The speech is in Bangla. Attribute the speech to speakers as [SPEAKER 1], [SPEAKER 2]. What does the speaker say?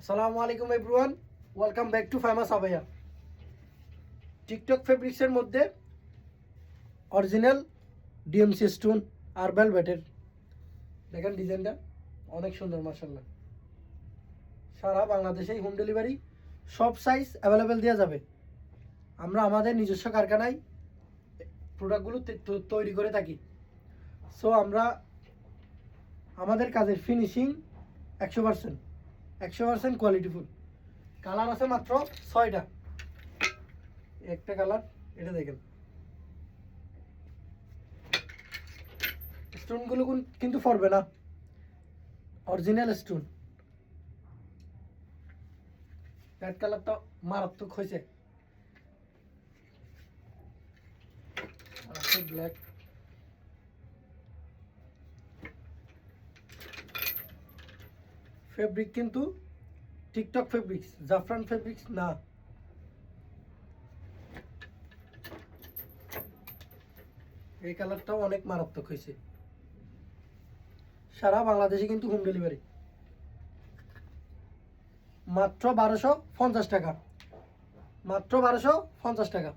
[SPEAKER 1] আসসালামু আলাইকুম everyone welcome back to famous আবাইয়া TikTok ফেব্রিক্সের মধ্যে অরিজিনাল ডিএমসি স্টোন আর ভেলভেটের দেখেন ডিজাইনটা, অনেক সুন্দর মার্শাল্লাহ সারা বাংলাদেশেই হোম ডেলিভারি সব সাইজ অ্যাভেলেবেল দেওয়া যাবে। আমরা আমাদের নিজস্ব কারখানায় প্রোডাক্টগুলো তৈরি করে থাকি। সো আমরা আমাদের কাজের ফিনিশিং একশো পার্সেন্ট একশো পার্সেন্ট কোয়ালিটিফুল কালার আছে মাত্র ছয়টা। একটা কালার এটা দেখেন। স্টোনগুলো কোন- কিন্তু পড়বে না। অরিজিনাল স্টোন রেড কালারটা মারাত্মক হয়েছে। ব্ল্যাক ফেব্রিক কিন্তু টিকটক ফেব্রিক্স জাফরান ফেব্রিক্স না। এই কালারটাও অনেক মারাত্মক হয়েছে। সারা বাংলাদেশে কিন্তু হোম ডেলিভারি মাত্র বারোশো পঞ্চাশ টাকা। মাত্র বারোশো পঞ্চাশ টাকা।